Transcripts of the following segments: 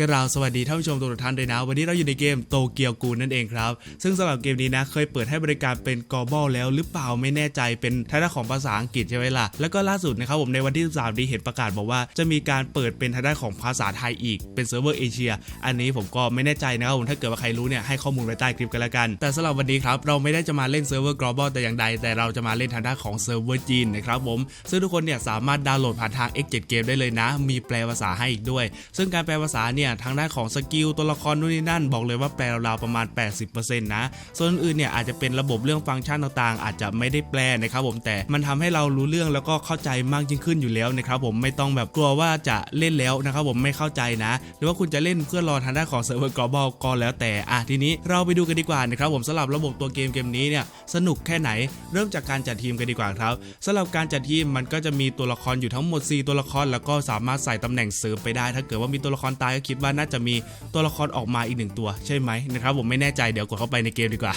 กราบสวัสดีท่านผู้ชมทุกท่านด้วยนะ วันนี้เราอยู่ในเกมโตเกียวกูนั่นเองครับ ซึ่งสำหรับเกมนี้นะเคยเปิดให้บริการเป็น global แล้วหรือเปล่าไม่แน่ใจเป็นทางด้านของภาษาอังกฤษใช่ไหมล่ะ แล้วก็ล่าสุดนะครับผมในวันที่ 13 นี้เห็นประกาศบอกว่าจะมีการเปิดเป็นทางด้านของภาษาไทยอีกเป็นเซิร์ฟเวอร์เอเชีย อันนี้ผมก็ไม่แน่ใจนะครับผมถ้าเกิดว่าใครรู้เนี่ยให้ข้อมูลไว้ใต้คลิปกันละกัน แต่สำหรับวันนี้ครับเราไม่ได้จะมาเล่นเซิร์ฟเวอร์ global แต่อย่างใด แต่เราจะมาเล่นทางด้านของเซิร์ฟเวอร์จีนนะครับผมซึ่งทุกคนเนี่ยสามารถดาวน์โหลดผ่านทาง X7 เกมได้เลยนะ มีแปลภาษาให้อีกด้วย ซึ่งการแปลภาษาเนี่ยทางด้านของสกิลตัวละครนู่นนี่นั่น บอกเลยว่าแปลราวๆประมาณ 80%นะส่วนอื่นเนี่ยอาจจะเป็นระบบเรื่องฟังก์ชันต่างๆ อาจจะไม่ได้แปลนะครับผมแต่มันทำให้เรารู้เรื่องแล้วก็เข้าใจมากยิ่งขึ้นอยู่แล้วนะครับผมไม่ต้องแบบกลัวว่าจะเล่นแล้วนะครับผมไม่เข้าใจนะ หรือว่าคุณจะเล่นเพื่อรอทางด้านของเซิร์ฟเวอร์ global ก็แล้วแต่อะทีนี้เราไปดูกันดีกว่านะครับผมสำหรับระบบตัวเกมเกมนี้เนี่ยสนุกแค่ไหนเริ่มจากการจัดทีมกันดีกว่าครับสำหรับการจัดทีมมันก็จะมีตัวละครอยู่ทั้งหมด 4 ตัวละครแล้วก็สามารถใส่ตำแหน่งเสริมไปได้ ถ้าเกิดว่ามีตัวละครตายก็คิดว่าน่าจะมีตัวละครออกมาอีกหนึ่งตัวใช่ไหมนะครับผมไม่แน่ใจเดี๋ยวกดเข้าไปในเกมดีกว่า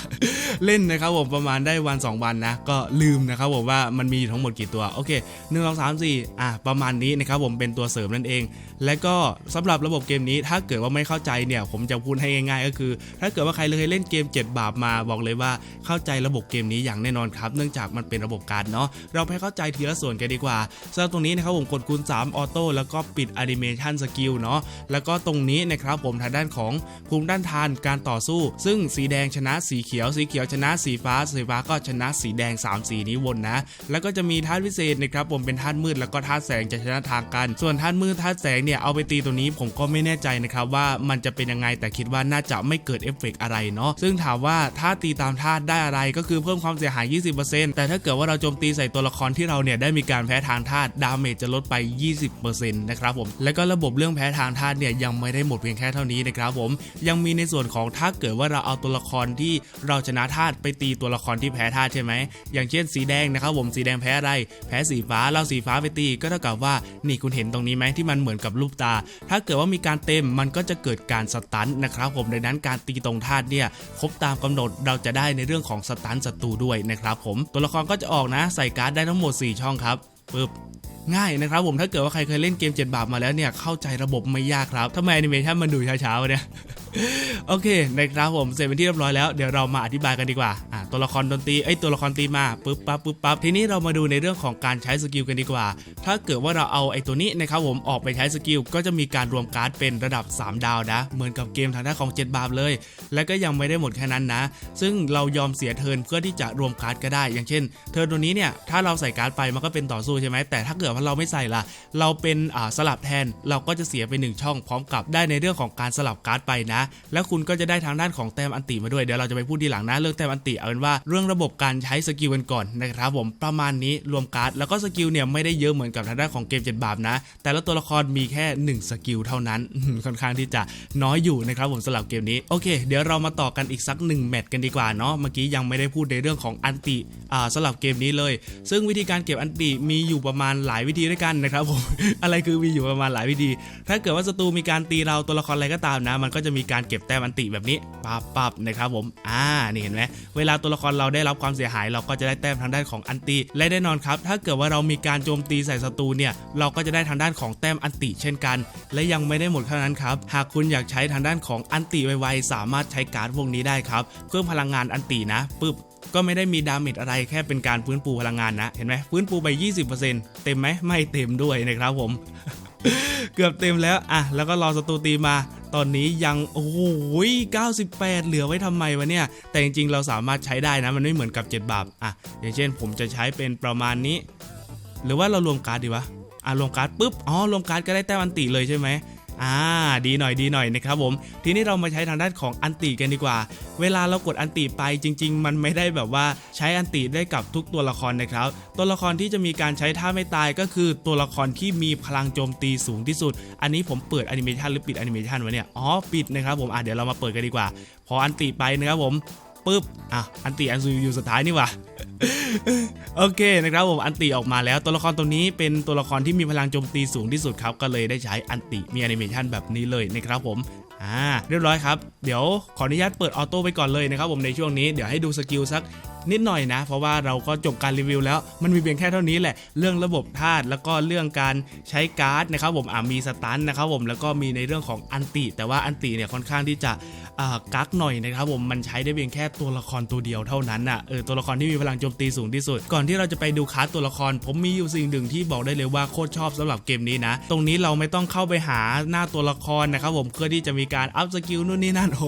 เล่นนะครับผมประมาณได้วัน 2 วันนะ ก็ลืมนะครับผมว่ามันมีอยู่ทั้งหมดกี่ตัวโอเค1 2 3 4อะประมาณนี้นะครับผมเป็นตัวเสริมนั่นเอง และก็สำหรับระบบเกมนี้ถ้าเกิดว่าไม่เข้าใจเนี่ยผมจะพูดให้ง่าย ๆ ก็คือ ถ้าเกิดว่าใครเคยเล่นเกม 7 บาปมาบอกเลยว่าเข้าใจระบบเกมนี้อย่างแน่นอนครับ เนื่องจากมันเป็นระบบการเนาะเราไปเข้าใจทีละส่วนกันดีกว่าสำหรับตรงนี้นะครับผมกดคูณ3ออโต้แล้วก็ปิดแอนิเมชันสกิลเนาะแล้วก็ตรงนี้นะครับผมทางด้านของภูมิด้านทานการต่อสู้ ซึ่งสีแดงชนะสีเขียว สีเขียวชนะสีฟ้า สีฟ้าก็ชนะสีแดง 3 สีนี้วนนะ แล้วก็จะมีธาตุพิเศษนะครับผมเป็นธาตุมืดแล้วก็ธาตุแสงจะชนะทางกัน ส่วนธาตุมืดธาตุแสงเนี่ยเอาไปตีตัวนี้ผมก็ไม่แน่ใจนะครับว่ามันจะเป็นยังไงแต่คิดว่าน่าจะไม่เกิดเอฟเฟกต์อะไรเนาะซึ่งถามว่าถ้าตีตามธาตุได้อะไรก็คือเพิ่มความเสียหาย 20%แต่ถ้าเกิดว่าเราโจมตีใส่ตัวละครที่เราเนี่ยได้มีการแพ้ทางธาตุดาเมจจะลดไป 20%นะครับผมแล้วก็ระบบเรื่องแพ้ทางธาตุเนี่ยยังไม่ได้หมดเพียงแค่เท่านี้นะครับผมยังมีในส่วนของถ้าเกิดว่าเราเอาตัวละครที่เราชนะธาตุไปตีตัวละครที่แพ้ธาตุใช่ไหมอย่างเช่นสีแดงนะครับผมสีแดงแพ้อะไร แพ้สีฟ้าเราสีฟ้าไปตีก็เท่ากับว่านี่คุณเห็นตรงนี้ไหมที่มันเหมือนกับรูปตา ถ้าเกิดว่ามีการเต็มมันก็จะเกิดการสตันนะครับผมดังนั้นการตีตรงธาตุเนี่ยครบตามกำหนดเราจะได้ในเรื่องของสตันศัตรูด้วยนะครับผมตัวละครก็จะออกนะใส่การ์ดได้ทั้งหมด 4 ช่องครับปึ๊บ ง่ายนะครับผมถ้าเกิดว่าใครเคยเล่นเกม 7 บาทมาแล้วเนี่ยเข้าใจระบบไม่ยากครับทำไมแอนิเมชันมันดูช้าๆเนี่ยโอเคนะครับผมเสร็จเป็นที่เรียบร้อยแล้วเดี๋ยวเรามาอธิบายกันดีกว่า ตัวละครดนตรีไอ้ตัวละครตีมาปึ๊บปั๊บปึ๊บปั๊บทีนี้เรามาดูในเรื่องของการใช้สกิลกันดีกว่า ถ้าเกิดว่าเราเอาไอ้ตัวนี้นะครับผมออกไปใช้สกิลก็จะมีการรวมการ์ดเป็นระดับ 3 ดาวนะ เหมือนกับเกมทางด้านของ 7 บาทเลย และก็ยังไม่ได้หมดแค่นั้นนะ ซึ่งเรายอมเสียเทิร์นเพื่อที่จะรวมการ์ดก็ได้ อย่างเช่น เทิร์นตัวนี้เนี่ยถ้าเราใส่การ์ดไปมันก็เป็นต่อสู้ใช่ไหมแต่ถ้าเกิดว่าเราไม่ใส่ล่ะเราเป็นสลับแทนเราก็จะเสียไปหนึ่งช่องพร้อมกับได้ในเรื่องของการสลับการ์ดไปนะ แล้วคุณก็จะได้ทางด้านของแต้มอันติมาด้วยเดี๋ยวเราจะไปพูดทีหลังนะเรื่องแต้มอันติเอาเป็นว่าเรื่องระบบการใช้สกิลกันก่อนนะครับผมประมาณนี้รวมการ์ดแล้วก็สกิลเนี่ยไม่ได้เยอะเหมือนกับทางด้านของเกมเจ็ดบาปนะ แต่ละตัวละครมีแค่หนึ่งสกิลเท่านั้นค่อนข้างที่จะน้อยอยู่นะครับผมสำหรับเกมนี้โอเค เดี๋ยวเรามาต่อกันอีกสักหนึ่งแมตช์กันดีกว่าเนาะเมื่อกี้ยังไม่ได้พูดในเรื่องของอันติอ่าสำหรับเกมนี้เลย ซึ่งวิธีการเก็บอันติมีอยู่ประมาณหลายวิธีด้วยกันนะครับผมอะไรคือมีอยู่ประมาณหลายวิธี ถ้าเกิดว่าศัตรูมีการตีเราตัวละครอะไรก็ตามนะ มันก็จะมีการเก็บแต้มอันติแบบนี้ปับปับนะครับผมอ่านี่เห็นไหมเวลาตัวละครเราได้รับความเสียหาย เราก็จะได้แต้มทางด้านของอันติและแน่นอนครับถ้าเกิดว่าเรามีการโจมตีใส่ศัตรูเนี่ยเราก็จะได้ทางด้านของแต้มอันติเช่นกัน และยังไม่ได้หมดเท่านั้นครับหากคุณอยากใช้ทางด้านของอันติไวๆสามารถใช้การ์ดพวกนี้ได้ครับเพิ่มพลังงานอันตินะปึ๊บก็ไม่ได้มีดาเมจอะไรแค่เป็นการฟื้นฟูพลังงานนะ เห็นไหมฟื้นฟูไป 20%เต็มไหมไม่เต็มด้วยนะครับผม เกือบเต็มแล้วอะแล้วก็รอสตูตีมา ตอนนี้ยังโอ้โห98 เหลือไว้ทำไมวะเนี่ย แต่จริงๆเราสามารถใช้ได้นะ มันไม่เหมือนกับ 7 บาทอะอย่างเช่น ผมจะใช้เป็นประมาณนี้ หรือว่าเรารวมการ์ดดีวะอะรวมการ์ดปุ๊บอ๋อรวมการ์ดก็ได้แต้มอันติเลยใช่ไหม อ่าดีหน่อยดีหน่อยนะครับผม ทีนี้เรามาใช้ทางด้านของอันติกันดีกว่า เวลาเรากดอันติไปจริง ๆ มันไม่ได้แบบว่าใช้อันติได้กับทุกตัวละครนะครับ ตัวละครที่จะมีการใช้ท่าไม่ตายก็คือตัวละครที่มีพลังโจมตีสูงที่สุด อันนี้ผมเปิดแอนิเมชันหรือปิดแอนิเมชันไว้เนี่ย อ๋อ ปิดนะครับผม อะเดี๋ยวเรามาเปิดกันดีกว่า พออันติไปนะครับผม ปุ๊บอะอันติอันซูอยู่สุดท้ายนี่ว่ะโอเคนะครับผมอันติออกมาแล้วตัวละครตัวนี้เป็นตัวละครที่มีพลังโจมตีสูงที่สุดครับ ก็เลยได้ใช้อันติมีแอนิเมชันแบบนี้เลยนะครับผมอ่าเรียบร้อยครับ เดี๋ยวขออนุญาตเปิดออโต้ไปก่อนเลยนะครับผมในช่วงนี้เดี๋ยวให้ดูสกิลสัก นิดหน่อยนะ เพราะว่าเราก็จบการรีวิวแล้วมันมีเพียงแค่เท่านี้แหละ เรื่องระบบธาตุแล้วก็เรื่องการใช้การ์ดนะครับผมอ่ามีสตันนะครับผมแล้วก็มีในเรื่องของอันติ แต่ว่าอันติเนี่ยค่อนข้างที่จะกักหน่อยนะครับผมมันใช้ได้เพียงแค่ตัวละครตัวเดียวเท่านั้นน่ะเออตัวละครที่มีพลังโจมตีสูงที่สุด ก่อนที่เราจะไปดูคัสตัวละคร ผมมีอยู่สิ่งหนึ่งที่บอกได้เลยว่าโคตรชอบสำหรับเกมนี้นะ ตรงนี้เราไม่ต้องเข้าไปหาหน้าตัวละครนะครับผมเพื่อที่จะมีการอัพสกิลนู่นนี่นั่นโอ้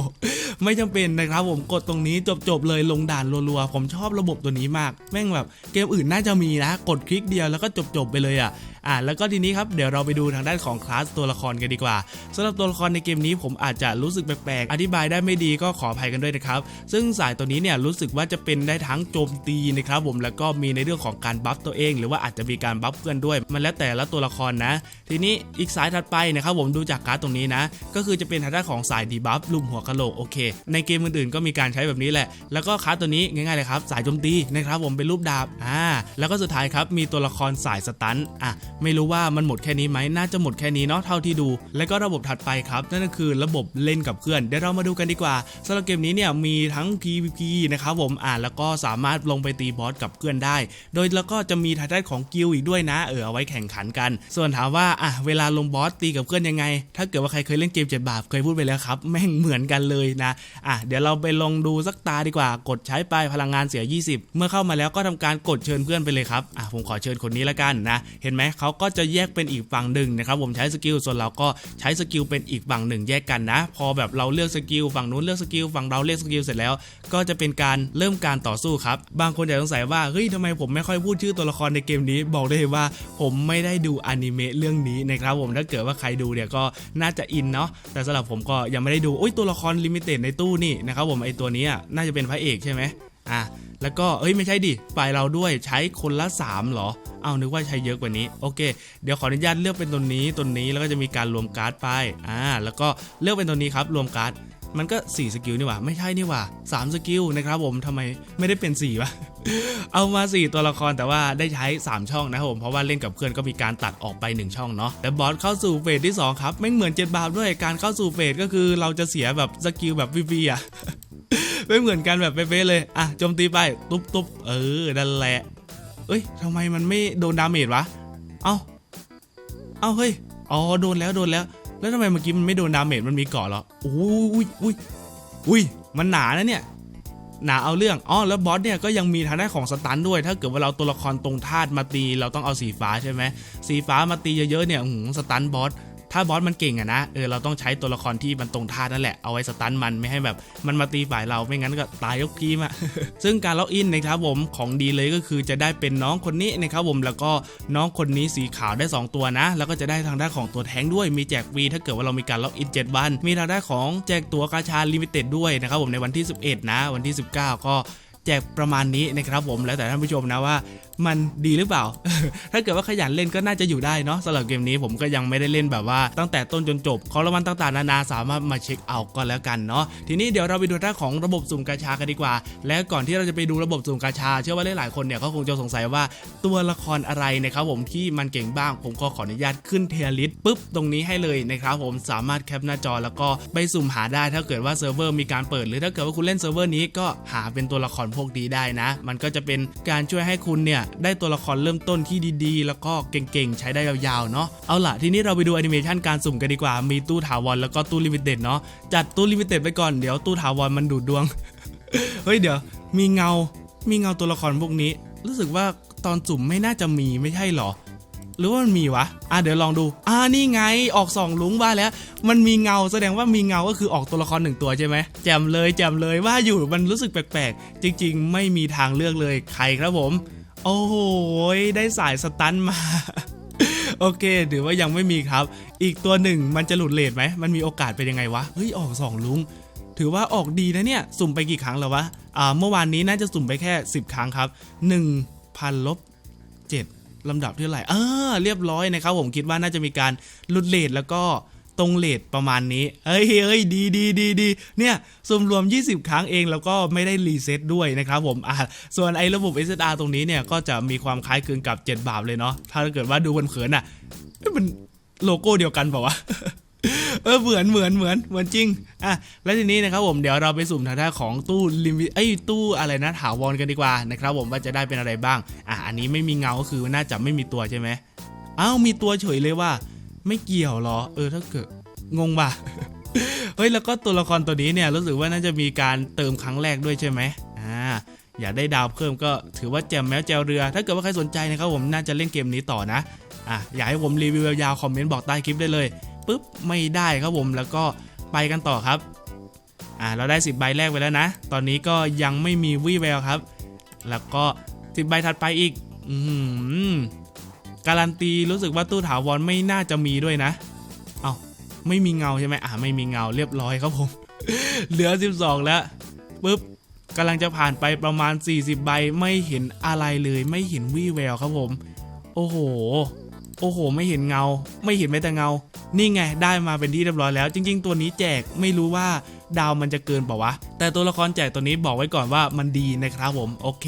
ไม่จำเป็นนะครับผมกดตรงนี้จบๆเลยลงด่านรัวๆผมชอบระบบตัวนี้มาก แม่งแบบเกมอื่นน่าจะมีนะ กดคลิกเดียวแล้วก็จบๆไปเลยอะ อะแล้วก็ทีนี้ครับเดี๋ยวเราไปดูทางด้านของคลาสตัวละครกันดีกว่าสำหรับตัวละครในเกมนี้ผมอาจจะรู้สึกแปลกๆอธิบายได้ไม่ดีก็ขออภัยกันด้วยนะครับ ซึ่งสายตัวนี้เนี่ยรู้สึกว่าจะเป็นได้ทั้งโจมตีนะครับผมแล้วก็มีในเรื่องของการบัฟตัวเอง หรือว่าอาจจะมีการบัฟเพื่อนด้วย มันแล้วแต่ละตัวละครนะ ทีนี้อีกสายถัดไปนะครับผมดูจากการ์ดตรงนี้นะ ก็คือจะเป็นทางด้านของสายดีบัฟลุมหัวกะโหลกโอเค ในเกมอื่นๆก็มีการใช้แบบนี้แหละ แล้วก็คัสตัวนี้ง่ายๆเลยครับสายโจมตีนะครับผมเป็นรูปดาบอ่าแล้วก็สุดท้ายครับมีตัวละครสายสตันอะไม่รู้ว่ามันหมดแค่นี้ไหมน่าจะหมดแค่นี้เนาะเท่าที่ดู แล้วก็ระบบถัดไปครับ นั่นก็คือระบบเล่นกับเพื่อนเดี๋ยวเรามาดูกันดีกว่าสำหรับเกมนี้เนี่ยมีทั้ง PVP นะครับผมอ่านแล้วก็สามารถลงไปตีบอสกับเพื่อนได้ โดยแล้วก็จะมีทางด้านของกิลอีกด้วยนะ เออเอาไว้แข่งขันกัน ส่วนถามว่าอะเวลาลงบอสตีกับเพื่อนยังไง ถ้าเกิดว่าใครเคยเล่นเกมเจ็ดบาปเคยพูดไปแล้วครับแม่งเหมือนกันเลยนะอะเดี๋ยวเราไปลองดูสักตาดีกว่ากดใช้ไปพลังงานเสีย 20 เมื่อเข้ามาแล้วก็ทำการกดเชิญเพื่อนไปเลยครับอะผมขอเชิญคนนี้ละกันนะเห็นไหมเขาาก็จะแยกเป็นอีกฝั่งหนึ่งนะครับผมใช้สกิลส่วนเราก็ใช้สกิลเป็นอีกฝั่งหนึ่งแยกกันนะ พอแบบเราเลือกสกิลฝั่งนู้นเลือกสกิลฝั่งเราเลือกสกิลเสร็จแล้ว ก็จะเป็นการเริ่มการต่อสู้ครับบางคนอาจจะสงสัยว่าเฮ้ยทำไมผมไม่ค่อยพูดชื่อตัวละครในเกมนี้ บอกได้เลยว่าผมไม่ได้ดูอนิเมะเรื่องนี้นะครับผมถ้าเกิดว่าใครดูเนี่ยก็น่าจะอินเนาะแต่สำหรับผมก็ยังไม่ได้ดูโอ้ยตัวละครลิมิเต็ดในตู้นี่นะครับผมไอตัวนี้น่าจะเป็นพระเอกใช่ไหม อะแล้วก็เอ้ยไม่ใช่ดิฝ่ายเราด้วยใช้คนละ3เหรอ เอานึกว่าใช้เยอะกว่านี้ โอเค เดี๋ยวขออนุญาตเลือกเป็นตัวนี้ตัวนี้แล้วก็จะมีการรวมการ์ดไปอ่าแล้วก็เลือกเป็นตัวนี้ครับรวมการ์ดมันก็ 4 สกิลนี่หว่าไม่ใช่นี่หว่า 3 สกิลนะครับผมทำไมไม่ได้เป็น4วะเอามา 4 ตัวละครแต่ว่าได้ใช้ 3 ช่องนะครับผมเพราะว่าเล่นกับเพื่อนก็มีการตัดออกไป 1 ช่องเนาะแต่บอสเข้าสู่เฟสที่ 2 ครับไม่เหมือนเจ็ดบาปด้วยการเข้าสู่เฟสก็คือเราจะเสียแบบสกิลแบบฟรีอะ ไม่เหมือนกันแบบเป๊ะเลย อะโจมตีไป ตุ๊บตุ๊บเออ นั่นแหละ เอ้ยทำไมมันไม่โดนดาเมจวะ เอ้า เอ้า เฮ้ย อ๋อ โดนแล้ว โดนแล้ว แล้วทำไมเมื่อกี้มันไม่โดนดาเมจ มันมีเกาะเหรอ อุ้ยอุ้ยอุ้ยมันหนานะเนี่ย หนาเอาเรื่อง อ๋อ แล้วบอสเนี่ยก็ยังมีทางด้านของสตันด้วย ถ้าเกิดว่าเราตัวละครตรงธาตุมาตี เราต้องเอาสีฟ้าใช่ไหม สีฟ้ามาตีเยอะๆเนี่ยหืมสตันบอส ถ้าบอสมันเก่งอะนะเออเราต้องใช้ตัวละครที่มันตรงธานั่นแหละเอาไว้สตันมันไม่ให้แบบมันมาตีฝ่ายเราไม่งั้นก็ตายยกทีมอะซึ่งการล็อกอินนะครับผมของดีเลยก็คือจะได้เป็นน้องคนนี้นะครับผมแล้วก็น้องคนนี้สีขาวได้ 2 ตัวนะ แล้วก็จะได้ทางด้านของตัวแทงด้วยมีแจกฟรีถ้าเกิดว่าเรามีการล็อกอิน 7 วัน มีทางด้านของแจกตัวกาชาลิมิเต็ดด้วยนะครับผมในวันที่ 11 นะ วันที่ 19 ก็ แจกประมาณนี้นะครับผมแล้วแต่ท่านผู้ชมนะว่ามันดีหรือเปล่า ถ้าเกิดว่าขยันเล่นก็น่าจะอยู่ได้เนาะสำหรับเกมนี้ผมก็ยังไม่ได้เล่นแบบว่าตั้งแต่ต้นจนจบของรางวัลต่างๆนานาสามารถมาเช็คเอาก็แล้วกันเนาะทีนี้เดี๋ยวเราไปดูด้านของระบบสุ่มกาชากันดีกว่า และก่อนที่เราจะไปดูระบบสุ่มกาชา เชื่อว่าหลายๆคนเนี่ยก็คงจะสงสัยว่าตัวละครอะไรนะครับผมที่มันเก่งบ้างผมก็ขออนุญาตขึ้นเทียร์ลิสปุ๊บตรงนี้ให้เลยนะครับผมสามารถแคปหน้าจอแล้วก็ไปสุ่มหาได้ถ้าเกิดว่าเซิร์ฟเวอร์มีการเปิด หรือถ้าเกิดว่าคุณเล่นเซิร์ฟเวอร์นี้ก็หาเป็นตัวละครพวกนี้ได้นะ มันก็จะเป็นการช่วยให้คุณเนี่ยได้ตัวละครเริ่มต้นที่ดีๆ แล้วก็เก่งๆ ใช้ได้ยาวๆเนาะเอาล่ะทีนี้เราไปดูแอนิเมชันการสุ่มกันดีกว่า มีตู้ถาวรแล้วก็ตู้ลิมิเต็ดเนาะจัดตู้ลิมิเต็ดไปก่อนเดี๋ยวตู้ถาวรมันดูดดวงเฮ้ยเดี๋ยวมีเงา มีเงาตัวละครพวกนี้ รู้สึกว่าตอนสุ่มไม่น่าจะมีไม่ใช่หรอ หรือว่ามันมีวะ อะเดี๋ยวลองดู อ่านี่ไงออกสองลุงว่าแล้ว มันมีเงาแสดงว่ามีเงาก็คือออกตัวละครหนึ่งตัวใช่ไหมแจมเลยแจมเลยว่าอยู่มันรู้สึกแปลกๆ จริง ๆ ไม่มีทางเลือกเลยใครครับผม โอ้โหได้สายสตันมาโอเคถือว่ายังไม่มีครับ อีกตัวหนึ่งมันจะหลุดเลทไหม มันมีโอกาสเป็นยังไงวะ เฮ้ย ออกสองลุง ถือว่าออกดีนะเนี่ย สุ่มไปกี่ครั้งแล้ววะ อ่า เมื่อวานนี้น่าจะสุ่มไปแค่ 10 ครั้งครับ 1,000ลบ7 ลำดับที่เท่าไหร่อ่าเรียบร้อยนะครับผมคิดว่าน่าจะมีการลุดเลทแล้วก็ตรงเลทประมาณนี้ เอ้ยเอ้ยดีดีดีดีเนี่ยสมรวม 20 ครั้งเองแล้วก็ไม่ได้รีเซ็ตด้วยนะครับผมอ่าส่วนไอ้ระบบ SSR ตรงนี้เนี่ยก็จะมีความคล้ายคลึงกับ 7 บาทเลยเนาะ ถ้าเกิดว่าดูเขินๆอะเอ้ยมันโลโก้เดียวกันเปล่าวะ เออเหมือนเหมือนเหมือนเหมือนจริงอะแล้วทีนี้นะครับผมเดี๋ยวเราไปสุ่มทางด้านของตู้ลิมิไอ้ยตู้อะไรนะถาวรกันดีกว่านะครับผมว่าจะได้เป็นอะไรบ้างอะอันนี้ไม่มีเงาก็คือน่าจะไม่มีตัวใช่ไหมอ้าวมีตัวเฉยเลยว่า ไม่เกี่ยวหรอ เออถ้าเกิดงงป่ะเฮ้ยแล้วก็ตัวละครตัวนี้เนี่ยรู้สึกว่าน่าจะมีการเติมครั้งแรกด้วยใช่ไหมอ่าอยากได้ดาวเพิ่มก็ถือว่าแจมแมวแจวเรือ ถ้าเกิดว่าใครสนใจนะครับผมน่าจะเล่นเกมนี้ต่อนะอะอยากให้ผมรีวิวยาวๆคอมเมนต์บอกใต้คลิปได้เลย ปุ๊บไม่ได้ครับผมแล้วก็ไปกันต่อครับอ่าเราได้ 10 ใบแรกไปแล้วนะ ตอนนี้ก็ยังไม่มีวี่แววครับ แล้วก็ 10 ใบถัดไปอีกอืมการันตีรู้สึกว่าตู้ถาวรไม่น่าจะมีด้วยนะเอาไม่มีเงาใช่ไหมอ่าไม่มีเงาเรียบร้อยครับผม เหลือ 12 แล้วปุ๊บกำลังจะผ่านไปประมาณ 40 ใบไม่เห็นอะไรเลยไม่เห็นวี่แววครับผม โอ้โห โอ้โห ไม่เห็นเงา ไม่เห็นแม้แต่เงา นี่ไงได้มาเป็นที่เรียบร้อยแล้ว จริง ๆ ตัวนี้แจกไม่รู้ว่าดาวมันจะเกินเปล่าวะ แต่ตัวละครแจกตัวนี้บอกไว้ก่อนว่ามันดีนะครับผม โอเค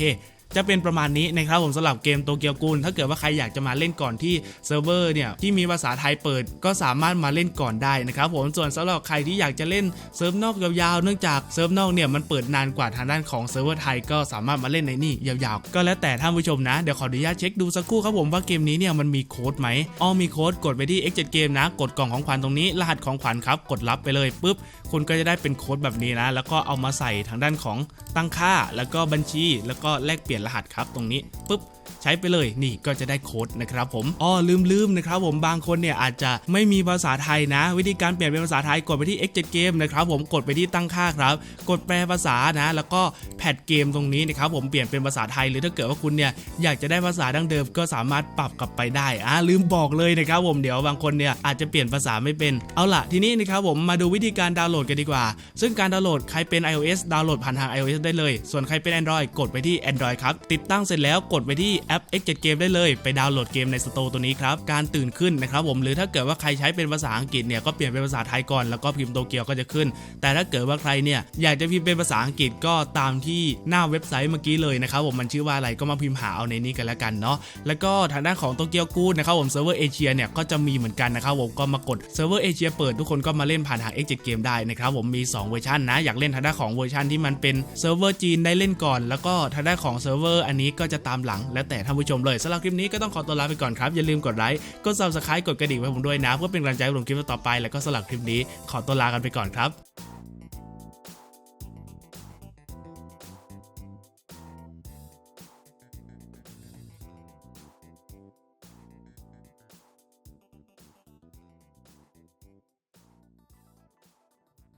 จะเป็นประมาณนี้นะครับผมสำหรับเกมโตเกียวกูลถ้าเกิดว่าใครอยากจะมาเล่นก่อนที่เซิร์ฟเวอร์เนี่ยที่มีภาษาไทยเปิดก็สามารถมาเล่นก่อนได้นะครับผมส่วนสำหรับใครที่อยากจะเล่นเซิร์ฟนอกยาวๆเนื่องจากเซิร์ฟนอกเนี่ยมันเปิดนานกว่าทางด้านของเซิร์ฟเวอร์ไทยก็สามารถมาเล่นในนี่ยาวๆ ก็แล้วแต่ท่านผู้ชมนะ เดี๋ยวขออนุญาตเช็คดูสักครู่ครับผมว่าเกมนี้เนี่ยมันมีโค้ดไหมอ๋อมีโค้ดกดไปที่ X7 Game นะ กดกล่องของขวัญตรงนี้รหัสของขวัญครับ กดรับไปเลยปุ๊บคุณก็จะได้เป็นโค้ดแบบนี้นะ แล้วก็เอามาใส่ทางด้านของตั้งค่า แล้วก็บัญชี แล้วก็แลกเปลี่ยนรหัสครับตรงนี้ปุ๊บ ใช้ไปเลยนี่ก็จะได้โค้ดนะครับผมอ๋อลืมลืมนะครับผมบางคนเนี่ยอาจจะไม่มีภาษาไทยนะ วิธีการเปลี่ยนเป็นภาษาไทยกดไปที่ X7 Game นะครับผมกดไปที่ตั้งค่าครับ กดแปลภาษานะ แล้วก็แพดเกมตรงนี้นะครับผมเปลี่ยนเป็นภาษาไทยหรือถ้าเกิดว่าคุณเนี่ยอยากจะได้ภาษาดั้งเดิมก็สามารถปรับกลับไปได้อ่าลืมบอกเลยนะครับผมเดี๋ยวบางคนเนี่ยอาจจะเปลี่ยนภาษาไม่เป็นเอาล่ะทีนี้นะครับผมมาดูวิธีการดาวน์โหลดกันดีกว่า ซึ่งการดาวน์โหลดใครเป็น iOS ดาวน์โหลดผ่านทาง iOS ได้เลย ส่วนใครเป็น Android กดไปที่ Android ครับติดตั้งเสร็จแล้วกดไปที่แอป X7 Game ได้เลย ไปดาวน์โหลดเกมในสโตร์ตัวนี้ครับ การตื่นขึ้นนะครับผมหรือถ้าเกิดว่าใครใช้เป็นภาษาอังกฤษเนี่ยก็เปลี่ยนเป็นภาษาไทยก่อนแล้วก็พิมพ์โตเกียวก็จะขึ้น แต่ถ้าเกิดว่าใครเนี่ยอยากจะพิมพ์เป็นภาษาอังกฤษก็ตามที่หน้าเว็บไซต์เมื่อกี้เลยนะครับผมมันชื่อว่าอะไรก็มาพิมพ์หาเอาในนี้กันแล้วกันเนาะแล้วก็ทางด้านของโตเกียวกูดนะครับผมเซิร์ฟเวอร์เอเชียเนี่ยก็จะมีเหมือนกันนะครับผมก็มากดเซิร์ฟเวอร์เอเชียเปิดทุกคนก็มาเล่นผ่านทาง X7 Game ได้นะครับผมมีสองเวอร์ชันนะอยากเล่นทางด้านของเวอร์ชันที่มันเป็นเซิร์ฟเวอร์จีนได้เล่นก่อน แล้วก็ทางด้านของเซิร์ฟเวอร์อันนี้ก็จะตามหลังแล้วแต่ท่านผู้ชมเลยสำหรับคลิปนี้ก็ต้องขอตัวลาไปก่อนครับ อย่าลืมกดไลค์กด subscribe กดกระดิ่งไว้ผมด้วยนะเพื่อเป็นกำลังใจให้ผมคลิปต่อไปแล้วก็สำหรับคลิปนี้ขอตัวลากันไปก่อนครับ